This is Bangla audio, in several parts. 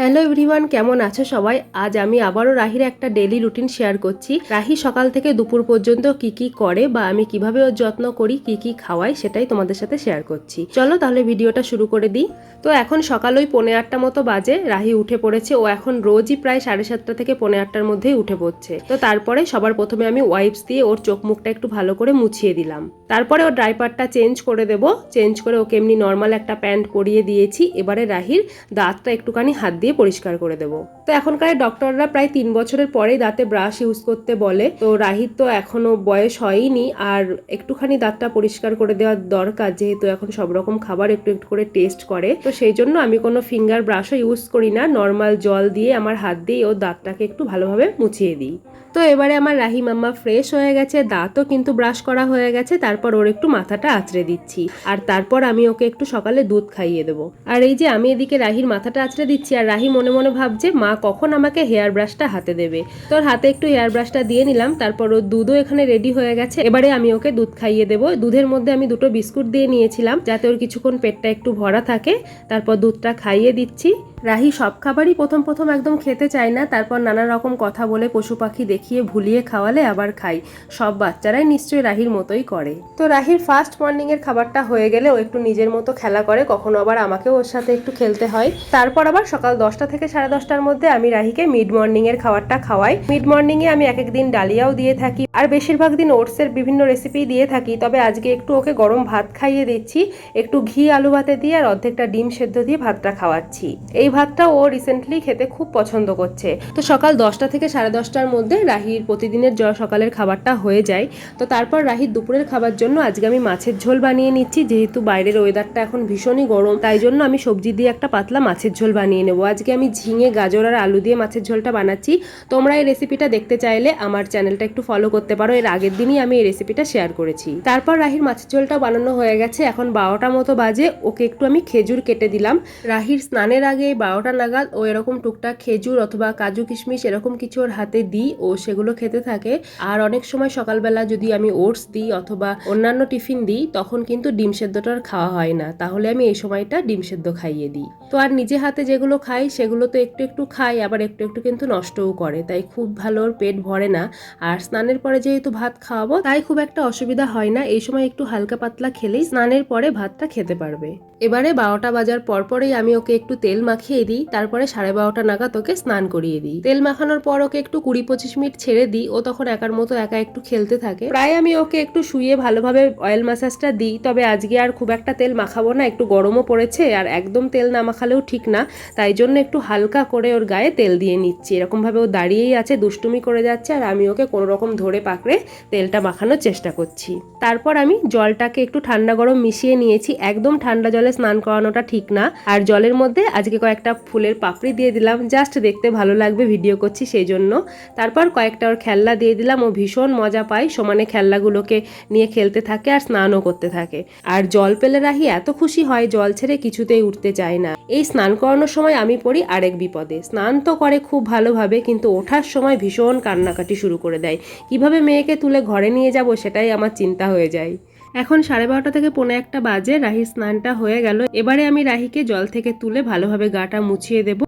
হ্যালো এভরিওয়ান, কেমন আছো সবাই? আজ আমি আবারও রাহির একটা ডেলি রুটিন শেয়ার করছি। রাহি সকাল থেকে দুপুর পর্যন্ত কি কি করে বা আমি কীভাবে ওর যত্ন করি, কি কি খাওয়াই সেটাই তোমাদের সাথে শেয়ার করছি। চলো তাহলে ভিডিওটা শুরু করে দিই। তো এখন সকাল ওই পৌনে আটটা মতো বাজে, রাহি উঠে পড়েছে। ও এখন রোজই প্রায় সাড়ে সাতটা থেকে পৌনে আটটার মধ্যেই উঠে পড়ছে। তো তারপরে সবার প্রথমে আমি ওয়াইপস দিয়ে ওর চোখ মুখটা একটু ভালো করে মুছিয়ে দিলাম। তারপরে ও ড্রাইপারটা চেঞ্জ করে দেব। চেঞ্জ করে ওকে এমনি নর্মাল একটা প্যান্ট পরিয়ে দিয়েছি। এবারে রাহির দাঁতটা একটুখানি হাত দিয়ে পরিষ্কার করে দেব। তো এখনকার ডক্টররা প্রায় তিন বছরের পরেই দাঁতে ব্রাশ ইউজ করতে বলে। তো রাহির তো এখনও বয়স হয়নি আর একটুখানি দাঁতটা পরিষ্কার করে দেওয়ার দরকার যেহেতু এখন সব রকম খাবার একটু একটু করে টেস্ট করে। তো সেই জন্য আমি কোনো ফিঙ্গার ব্রাশও ইউজ করি না। নর্মাল জল দিয়ে আমার হাত দিয়ে ও দাঁতটাকে একটু ভালোভাবে মুছিয়ে দিই। তো এবারে আমার রাহি মাম্মা ফ্রেশ হয়ে গেছে, দাঁতও কিন্তু ব্রাশ করা হয়ে গেছে, তারপর ওর একটু মাথাটা আঁচড়ে দিচ্ছি। আর তারপর আমি ওকে একটু সকালে দুধ খাইয়ে দেবো। আর এই যে আমি এদিকে রাহির মাথাটা আঁচড়ে দিচ্ছি, আর রাহি মনে মনে ভাবছে, মা কখন আমাকে হেয়ার ব্রাশটা হাতে দেবে? তোর হাতে একটু হেয়ার ব্রাশটা দিয়ে নিলাম, তারপর ওর দুধও এখানে রেডি হয়ে গেছে। এবারে আমি ওকে দুধ খাইয়ে দেবো। দুধের মধ্যে আমি দুটো বিস্কুট দিয়ে নিয়েছিলাম, যাতে ওর কিছুক্ষণ পেটটা একটু ভরা থাকে। তারপর দুধটা খাইয়ে দিচ্ছি। রাহি সব খাবারই প্রথম প্রথম একদম খেতে চায় না, তারপর নানা রকম কথা বলে পশু পাখি দেখিয়ে ভুলিয়ে খাওয়ালে আবার খাই সব বাচ্চারাই নিশ্চয়ই রাহির মতোই করে। তো রাহির ফার্স্ট মর্নিং এর খাবারটা হয়ে গেলে ও একটু নিজের মতো খেলা করে, কখনো আবার আমাকেও ওর সাথে একটু খেলতে হয়। তারপর আবার সকাল দশটা থেকে সাড়ে দশটার মধ্যে আমি রাহিকে মিড মর্নিং এর খাবারটা খাওয়াই। মিড মর্নিং এ আমি এক একদিন ডালিয়াও দিয়ে থাকি, আর বেশিরভাগ দিন ওটসের বিভিন্ন রেসিপি দিয়ে থাকি। তবে আজকে একটু ওকে গরম ভাত খাইয়ে দিচ্ছি, একটু ঘি, আলু ভাতে দিয়ে, আর অর্ধেকটা ডিম সেদ্ধ দিয়ে ভাতটা খাওয়াচ্ছি। এই ভাতটা ও রিসেন্টলি খেতে খুব পছন্দ করছে। তো সকাল দশটা থেকে সাড়ে দশটার মধ্যে রাহির প্রতিদিনের জ সকালের খাবারটা হয়ে যায়। তো তারপর রাহির দুপুরের খাবার জন্য আজকে আমি মাছের ঝোল বানিয়ে নিচ্ছি। যেহেতু বাইরের ওয়েদারটা এখন ভীষণই গরম, তাই জন্য আমি সবজি দিয়ে একটা পাতলা মাছের ঝোল বানিয়ে নেব। আজকে আমি ঝিঙে, গাজর আর আলু দিয়ে মাছের ঝোলটা বানাচ্ছি। তোমরা এই রেসিপিটা দেখতে চাইলে আমার চ্যানেলটা একটু ফলো করতে পারো। এর আগের দিনই আমি এই রেসিপিটা শেয়ার করেছি। তারপর রাহির মাছের ঝোলটা বানানো হয়ে গেছে। এখন বারোটা মতো বাজে। ওকে একটু আমি খেজুর কেটে দিলাম। রাহির স্নানের আগে বারোটা নাগাদ ও এরকম টুকটাক খেজুর অথবা কাজু কিশমিশ এরকম কিছু ওর হাতে দিই ও সেগুলো খেতে থাকে। আর অনেক সময় সকালবেলা যদি আমি ওটস দিই অথবা অন্যান্য টিফিন দিই, তখন কিন্তু ডিম সেদ্ধটা আর খাওয়া হয় না। তাহলে আমি এই সময়টা ডিম সেদ্ধ খাইয়ে দিই। তো আর নিজে হাতে যেগুলো খাই, সেগুলো তো একটু একটু খাই, আবার একটু একটু কিন্তু নষ্টও করে। তাই খুব ভালো ওর পেট ভরে না। আর স্নানের পরে যেহেতু ভাত খাওয়াবো, তাই খুব একটা অসুবিধা হয় না। এই সময় একটু হালকা পাতলা খেলেই স্নানের পরে ভাতটা খেতে পারবে। এবারে বারোটা বাজার পরপরেই আমি ওকে একটু তেল মাখিয়ে দিই, তারপরে সাড়ে বারোটা নাগাদ ওকে স্নান করিয়ে দিই। তেল মাখানোর পর ওকে একটু কুড়ি পঁচিশ মিনিট ছেড়ে দিই, ও তখন একার মতো একা একটু খেলতে থাকে। প্রায় আমি ওকে একটু শুয়ে ভালোভাবে অয়েল ম্যাসাজটা দিই, তবে আজকে আর খুব একটা তেল মাখাবো না, একটু গরমও পড়েছে আর একদম তেল না মাখালেও ঠিক না, তাই জন্য একটু হালকা করে ওর গায়ে তেল দিয়ে নিচ্ছি। এরকমভাবে ও দাঁড়িয়েই আছে, দুষ্টুমি করে যাচ্ছে আর আমি ওকে কোনো রকম ধরে পাকড়ে তেলটা মাখানোর চেষ্টা করছি। তারপর আমি জলটাকে একটু ঠান্ডা গরম মিশিয়ে নিয়েছি, একদম ঠান্ডা জলে স্নান করানোটা ঠিক না। আর জলের মধ্যে আজকে কয়েকটা ফুলের পাপড়ি দিয়ে দিলাম। জাস্ট দেখতে ভালো লাগবে ভিডিও করছি সেই জন্য। তারপর কয়েকটা ওর খেলনা দিয়ে দিলাম। ও ভীষণ মজা পায়, সমানে খেলনাগুলোকে নিয়ে খেলতে থাকে আর স্নানও করতে থাকে। আর জল পেলে রাহি এত খুশি হয়, জল ছেড়ে কিছুতেই উঠতে চায় না। এই স্নান করানোর সময় আমি পড়ি আরেক বিপদে। স্নান তো করে খুব ভালোভাবে, কিন্তু ওঠার সময় ভীষণ কান্নাকাটি শুরু করে দেয়। কীভাবে মেয়েকে তুলে ঘরে নিয়ে যাব সেটাই আমার চিন্তা হয়ে যায়। এখন সাড়ে বারোটা থেকে পৌনে একটা বাজে, রাহি স্নানটা হয়ে গেল। এবারে আমি রাহিকে জল থেকে তুলে ভালোভাবে গাটা মুছিয়ে দেব।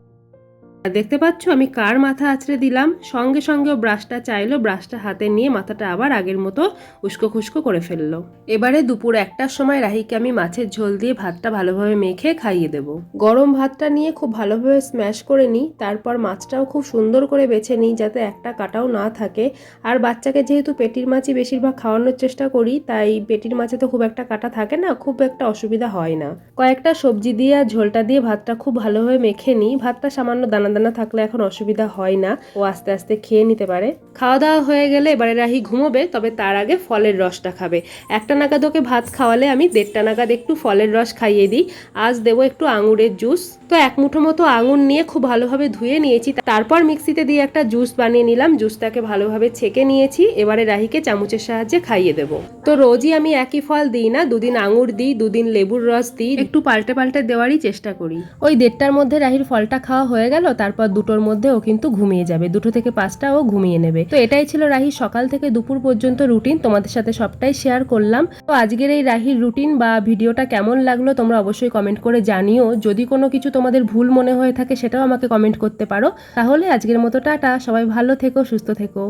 দেখতে পাচ্ছ, আমি কার মাথা আছড়ে দিলাম? সঙ্গে সঙ্গে ব্রাশটা চাইলো, ব্রাশটা হাতে নিয়ে মাথাটা আবার আগের মতো উস্কো খুস্কো করে ফেলল। এবারে দুপুর একটার সময় রাহিকে আমি মাছের ঝোল দিয়ে ভাতটা ভালোভাবে মেখে খাইয়ে দেব। গরম ভাতটা নিয়ে খুব ভালোভাবে স্ম্যাশ করে নিই, তারপর মাছটাও খুব সুন্দর করে বেছে নিই যাতে একটা কাটাও না থাকে। আর বাচ্চাকে যেহেতু পেটির মাছই বেশিরভাগ খাওয়ানোর চেষ্টা করি, তাই পেটির মাছে তো খুব একটা কাটা থাকে না, খুব একটা অসুবিধা হয় না। কয়েকটা সবজি দিয়ে আর ঝোলটা দিয়ে ভাতটা খুব ভালোভাবে মেখে নিই। ভাতটা সামান্য দানা দানা থাকলে এখন অসুবিধা হয় না। ও আস্তে আস্তে খেয়ে নিতে পারে। খাওয়া দাওয়া হয়ে গেলে এবারে রাহি ঘুমোবে তবে তার আগে ফলের রসটা খাবে। একটা নাগাদ ওকে ভাত খাওয়ালে আমি দেড়টা নাগাদ একটু ফলের রস খাইয়ে দিই। আজ দেবো একটু আঙুরের জুস। তো এক মুঠো মতো আঙুর নিয়ে খুব ভালোভাবে ধুয়ে নিয়েছি। তারপর মিক্সিতে দিয়ে একটা জুস বানিয়ে নিলাম। জুসটাকে ভালোভাবে ছেঁকে নিয়েছি। এবারে রাহিকে চামচের সাহায্যে খাইয়ে দেবো। তো রোজই আমি একই ফল দিই না দুদিন আঙুর দিই দুদিন লেবুর রস দিই। একটু পাল্টে পাল্টে দেওয়ারই চেষ্টা করি। ওই দেড়টার মধ্যে রাহির ফলটা খাওয়া হয়ে গেল তারপর দুটোর মধ্যে ও কিন্তু ঘুমিয়ে যাবে। দুটো থেকে পাঁচটা ও ঘুমিয়ে নেবে। তো এটাই ছিল রাহি সকাল থেকে দুপুর পর্যন্ত রুটিন। তোমাদের সাথে সবটাই শেয়ার করলাম। তো আজকের এই রাহির রুটিন বা ভিডিওটা কেমন লাগল তোমরা অবশ্যই কমেন্ট করে জানিও। যদি কোনো কিছু তোমাদের ভুল মনে হয়ে থাকে সেটাও আমাকে কমেন্ট করতে পারো। তাহলে আজকের মতো টাটা। সবাই ভালো থেকো, সুস্থ থেকো।